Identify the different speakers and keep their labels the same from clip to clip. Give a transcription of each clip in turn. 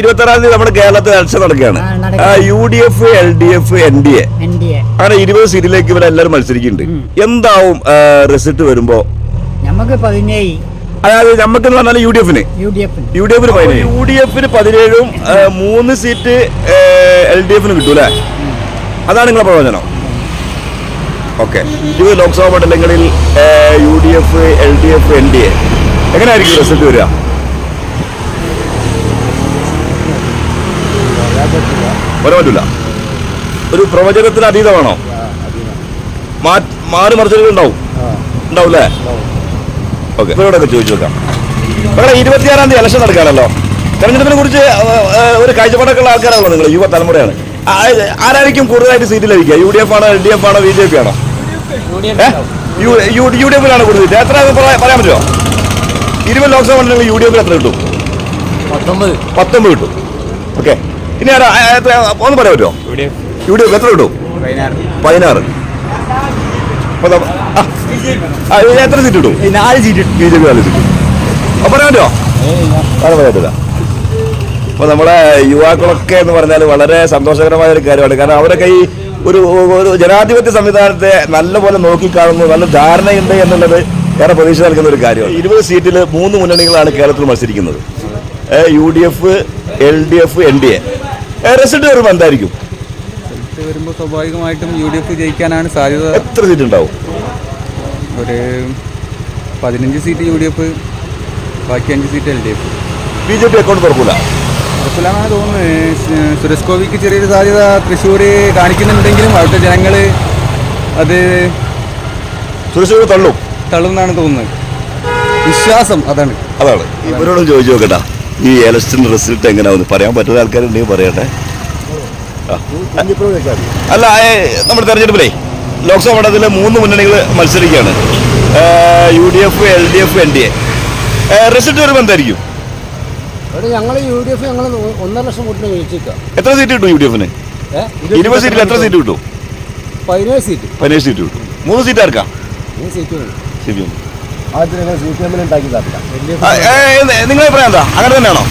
Speaker 1: ഇരുപത്തി ആറാം തീയതി നമ്മുടെ കേരളത്തിൽ ഇലക്ഷൻ നടക്കുകയാണ്. U D F L D F N D A അങ്ങനെ ഇരുപത് സീറ്റിലേക്ക് ഇവരെല്ലാവരും മത്സരിക്കുന്നുണ്ട്. എന്താവും റിസൾട്ട് വരുമ്പോ?
Speaker 2: നമുക്ക് പതിനേഴ്.
Speaker 1: അതായത് നമുക്ക് എന്ന് പറഞ്ഞാൽ യു ഡി എഫിന്
Speaker 2: യു ഡി എഫിന്
Speaker 1: യു ഡി എഫിന് പതിനേഴ് യു ഡി എഫിന് പതിനേഴും മൂന്ന് സീറ്റ് എൽ ഡി എഫിന് കിട്ടൂലേ അതാണ് നിങ്ങളെ പ്രവചനം. ഓക്കെ. ഇരുപത് ലോക്സഭാ മണ്ഡലങ്ങളിൽ U D F L D F N D A എങ്ങനെയായിരിക്കും റിസൾട്ട് വരിക? പറയാൻ പറ്റില്ല ഒരു പ്രവചനത്തിന് അതീതമാണോ? മാറി മറിച്ചലുകൾ ഉണ്ടാവും. ഓക്കെ ഇവരോടൊക്കെ ചോദിച്ചു നോക്കാം. ഇവിടെ ഇരുപത്തിയാറാം തീയതി ഇലക്ഷൻ നടക്കാണല്ലോ തെരഞ്ഞെടുപ്പിനെ കുറിച്ച് ഒരു കാഴ്ചപ്പാടൊക്കെ ഉള്ള ആൾക്കാരാണല്ലോ നിങ്ങൾ യുവ തലമുറയാണ് ആ- ആരായിരിക്കും കൂടുതലായിട്ട് സീറ്റ് ലഭിക്കുക? യു ഡി എഫ് ആണോ എൽ ഡി എഫ് ആണോ? ബി ജെ പി ആണോ യു- ഡി യു ഡി എഫിലാണ് കൂടുതൽ എത്ര പറയാൻ പറ്റുമോ? ഇരുപത് ലോക്സഭ മണ്ഡലങ്ങളിൽ യു ഡി എഫിൽ എത്ര കിട്ടും?
Speaker 3: പത്തൊമ്പത്.
Speaker 1: പത്തൊമ്പത് കിട്ടും. ഓക്കെ. ഇനി ആരാ? ഒന്ന് പറയാൻ പറ്റുമോ? യു ഡി എഫ് എത്ര കിട്ടും പതിനാറ്. എത്ര സീറ്റ് കിട്ടും
Speaker 3: നാല് സീറ്റ്
Speaker 1: ബി ജെ പി നാല് സീറ്റ് അപ്പൊ പറയാൻ പറ്റുമോ? അത് പറയാത്തില്ല അപ്പൊ നമ്മുടെ യുവാക്കളൊക്കെ എന്ന് പറഞ്ഞാൽ വളരെ സന്തോഷകരമായ ഒരു കാര്യമാണ്. കാരണം അവരൊക്കെ ഈ ഒരു ഒരു ജനാധിപത്യ സംവിധാനത്തെ നല്ലപോലെ നോക്കിക്കാണുന്നു നല്ല ധാരണയുണ്ട് എന്നുള്ളത് ഏറെ പ്രതീക്ഷ നൽകുന്ന ഒരു കാര്യമാണ്. ഇരുപത് സീറ്റിൽ മൂന്ന് മുന്നണികളാണ് കേരളത്തിൽ മത്സരിക്കുന്നത്. U D F L D F N D A. Result വരുമ്പോൾ എന്തായിരിക്കും?
Speaker 3: വരുമ്പോൾ സ്വാഭാവികമായിട്ടും യു ഡി എഫ് ജയിക്കാനാണ് സാധ്യത.
Speaker 1: എത്ര സീറ്റ് ഉണ്ടാവും?
Speaker 3: ഒരു പതിനഞ്ച് സീറ്റ് യു ഡി എഫ് ബാക്കി അഞ്ച് seat L D F.
Speaker 1: B J P account തുറക്കൂല?
Speaker 3: തുറക്കൂലെന്നാണ് തോന്നുന്നത്. സുരേഷ് ഗോപിക്ക് ചെറിയൊരു സാധ്യത തൃശ്ശൂർ കാണിക്കുന്നുണ്ടെങ്കിലും അവിടുത്തെ ജനങ്ങൾ അത്
Speaker 1: സുരേഷ് ഗോപി തള്ളും?
Speaker 3: തള്ളുമെന്നാണ് തോന്നുന്നത്. വിശ്വാസം അതാണ്.
Speaker 1: അതാണ്. ഇവരോടും ചോദിച്ചു നോക്കട്ടാ. ഈ ഇലക്ഷൻ റിസൾട്ട് എങ്ങനെയാവുന്നു? പറയാൻ പറ്റുന്ന ആൾക്കാരുണ്ടെങ്കിൽ പറയട്ടെ. അല്ല നമ്മുടെ തെരഞ്ഞെടുപ്പിലേ ലോക്സഭ മണ്ഡലത്തിലെ മൂന്ന് മുന്നണികൾ മത്സരിക്കുകയാണ്. U D F L D F N D A. Result വരുമ്പോൾ എന്തായിരിക്കും?
Speaker 4: അവിടെ ഞങ്ങൾ യു ഡി എഫ് ഞങ്ങൾ ഒന്നര ലക്ഷം വോട്ടിന് ജയിച്ചേക്കാം
Speaker 1: എത്ര സീറ്റ് കിട്ടും യു ഡി എഫിന്? ഇരുപത് സീറ്റിൽ എത്ര സീറ്റ് കിട്ടും?
Speaker 4: പതിനേഴ് സീറ്റ്
Speaker 1: പതിനേഴ് സീറ്റ് കിട്ടും. മൂന്ന് സീറ്റ് ആർക്കാ?
Speaker 4: ഈ സീറ്റ് വേണം.
Speaker 1: സി പി എം
Speaker 4: ആദ്യം ഞങ്ങൾ സി പി എമ്മിൽ ഉണ്ടാക്കി തരില്ല
Speaker 1: നിങ്ങളെ അഭിപ്രായം എന്താ? അങ്ങനെ തന്നെയാണോ?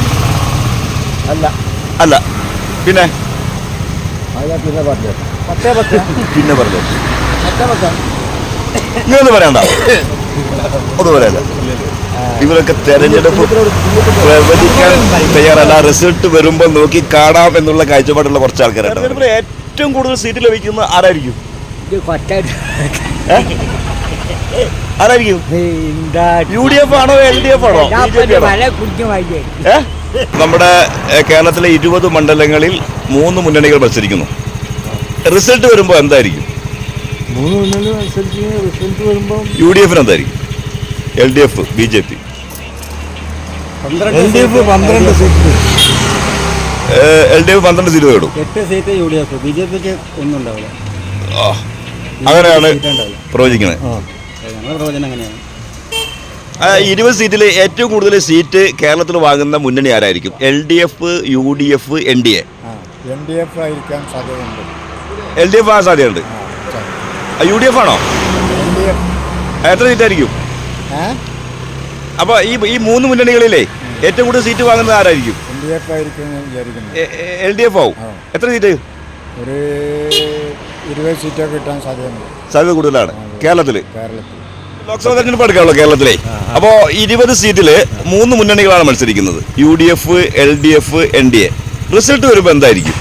Speaker 4: അല്ല.
Speaker 1: അല്ല. പിന്നെ?
Speaker 4: അതിനാ പിന്നെ പാർട്ടി പത്തേ പത്ത്.
Speaker 1: പിന്നെ പറഞ്ഞു
Speaker 4: പത്തേ പത്ത്.
Speaker 1: ഇങ്ങനൊന്നും പറയണ്ട. ഒന്നും പറയല്ല ഇവരൊക്കെ തെരഞ്ഞെടുപ്പ് പ്രവചിക്കാൻ തയ്യാറല്ല. റിസൾട്ട് വരുമ്പോൾ നോക്കി കാണാം എന്നുള്ള കാഴ്ചപ്പാടുള്ള കുറച്ച് ആൾക്കാരുണ്ട്. ഏറ്റവും കൂടുതൽ സീറ്റ് ലഭിക്കുന്ന ആരായിരിക്കും? ആരായിരിക്കും? യു ഡി എഫ് ആണോ എൽ ഡി എഫ് ആണോ? നമ്മുടെ കേരളത്തിലെ ഇരുപത് മണ്ഡലങ്ങളിൽ മൂന്ന് മുന്നണികൾ മത്സരിക്കുന്നു. റിസൾട്ട് വരുമ്പോൾ എന്തായിരിക്കും?
Speaker 4: മൂന്ന് മുന്നണി റിസൾട്ട് വരുമ്പോൾ
Speaker 1: യു ഡി എഫിന് എന്തായിരിക്കും? L D F B J P.
Speaker 4: L D F പന്ത്രണ്ട് സീറ്റ്.
Speaker 1: എൽ ഡി എഫ് പന്ത്രണ്ട് സീറ്റ് നേടും
Speaker 4: എട്ട് seat U D F B J പിക്ക് ഒന്നും ഉണ്ടാവില്ല
Speaker 1: ആ, അങ്ങനെയാണ് പ്രവചിക്കുന്നത്
Speaker 4: ഞങ്ങളുടെ പ്രവചനം അങ്ങനെയാണ്.
Speaker 1: ഇരുപത് സീറ്റിൽ ഏറ്റവും കൂടുതൽ സീറ്റ് കേരളത്തിൽ വാങ്ങുന്ന മുന്നണി ആരായിരിക്കും? L D F U D F N D A?
Speaker 4: N D F ആയിരിക്കാൻ സാധ്യതയുണ്ട്.
Speaker 1: എൽ ഡി എഫ് ആ സാധ്യതയുണ്ട് യു ഡി എഫ് ആണോ? എത്ര സീറ്റായിരിക്കും? അപ്പോൾ ഈ ഈ മൂന്ന് മുന്നണികളിലെ ഏറ്റവും കൂടുതൽ സീറ്റ് വാങ്ങുന്നത് ആരായിരിക്കും? എൽ ഡി എഫ് ആവും. എത്ര സീറ്റ്?
Speaker 4: ഒരു ഇരുപത് സീറ്റൊക്കെ കിട്ടാൻ സാധ്യതയുണ്ട്.
Speaker 1: സാധ്യത കൂടുതലാണ്. കേരളത്തിൽ
Speaker 4: കേരളത്തിൽ
Speaker 1: ലോക്സഭ തെരഞ്ഞെടുപ്പ് എടുക്കാമല്ലോ കേരളത്തിലെ. അപ്പോ ഇരുപത് സീറ്റിൽ മൂന്ന് മുന്നണികളാണ് മത്സരിക്കുന്നത്. U D F L D F N D A result വരുമ്പോ എന്തായിരിക്കും?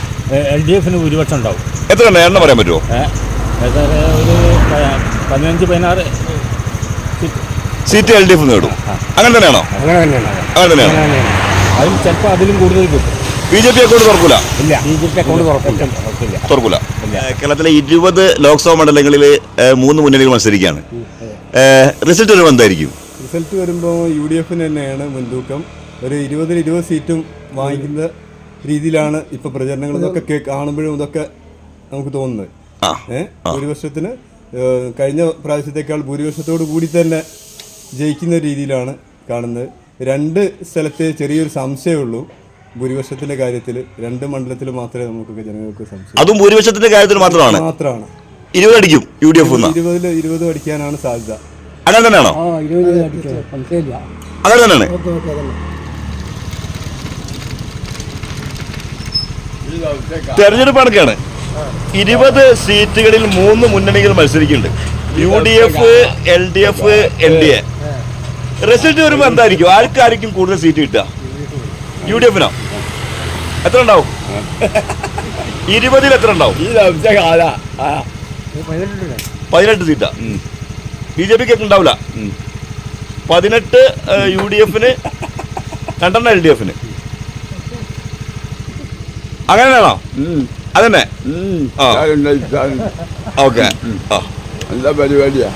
Speaker 5: എൽ ഡി എഫിന് ഭൂരിപക്ഷം ഉണ്ടാവും.
Speaker 1: എത്ര എണ്ണം? എണ്ണം പറയാൻ പറ്റുമോ?
Speaker 5: ഒരു പതിനഞ്ച് പതിനാറ്
Speaker 1: സീറ്റ്. എൽ ഡി എഫ് നേടും അങ്ങനെ തന്നെയാണോ?
Speaker 4: അങ്ങനെ തന്നെയാണ്.
Speaker 1: അങ്ങനെ തന്നെയാണ്?
Speaker 5: അതിൽ ചിലപ്പോൾ അതിലും കൂടുതൽ കിട്ടും.
Speaker 1: ബി ജെ പി അക്കൗണ്ട് തുറക്കൂല?
Speaker 5: ഇല്ല. ബി അക്കൗണ്ട് തുറക്കില്ല
Speaker 1: തുറക്കൂല. കേരളത്തിലെ ഇരുപത് ലോക്സഭാ മണ്ഡലങ്ങളിൽ മൂന്ന് മുന്നണികൾ മത്സരിക്കുകയാണ്. റിസൾട്ട് വരുമ്പോൾ എന്തായിരിക്കും?
Speaker 6: റിസൾട്ട് വരുമ്പോൾ യു ഡി എഫിന് തന്നെയാണ് മുൻതൂക്കം. ഒരു ഇരുപതിൽ ഇരുപത് സീറ്റും വാങ്ങിക്കുന്ന രീതിയിലാണ് ഇപ്പൊ പ്രചരണങ്ങൾ ഇതൊക്കെ കാണുമ്പോഴും ഇതൊക്കെ നമുക്ക് തോന്നുന്നത്. ഏഹ് ഭൂരിപക്ഷത്തിന് കഴിഞ്ഞ പ്രാവശ്യത്തേക്കാൾ ഭൂരിപക്ഷത്തോട് കൂടി തന്നെ ജയിക്കുന്ന രീതിയിലാണ് കാണുന്നത്. രണ്ട് സ്ഥലത്തെ ചെറിയൊരു സംശയമുള്ളൂ ഭൂരിപക്ഷത്തിന്റെ കാര്യത്തിൽ രണ്ട് മണ്ഡലത്തിൽ മാത്രമേ നമുക്ക് ജനങ്ങൾക്ക് സംശയം.
Speaker 1: അതും ഭൂരിപക്ഷത്തിന്റെ കാര്യത്തിൽ മാത്രമാണ്?
Speaker 6: മാത്രമാണ്.
Speaker 1: ഇരുപത് അടിക്കും യു ഡി എഫ്
Speaker 6: ഇരുപതിൽ ഇരുപത് അടിക്കാനാണ് സാധ്യത.
Speaker 1: അങ്ങനെ തന്നെയാണോ?
Speaker 4: ആ ഇരുപത് അടിക്കാം. സംശയമില്ല
Speaker 1: അങ്ങനെ തന്നെയാണ്.
Speaker 4: ഓക്കെ ഓക്കെ അതന്നെ.
Speaker 1: തെരഞ്ഞെടുപ്പ് കണക്കാണ് ഇരുപത് സീറ്റുകളിൽ മൂന്ന് മുന്നണികൾ മത്സരിക്കുന്നുണ്ട്. U D F L D F N D A. Result വരുമ്പോൾ എന്തായിരിക്കും? ആർക്കായിരിക്കും കൂടുതൽ സീറ്റ് കിട്ടുക? യു ഡി എഫിനോ? എത്ര ഉണ്ടാവും? ഇരുപതിൽ എത്ര ഉണ്ടാവും? പതിനെട്ട് സീറ്റാ. ബി ജെ പിക്ക് ഉണ്ടാവില്ല. പതിനെട്ട് യു ഡി എഫിന് രണ്ടെണ്ണം എൽ ഡി എഫിന്. അങ്ങനെയാണോ അതന്നെ? ആ. ഓക്കെ.
Speaker 7: എന്താ പരിപാടിയാ?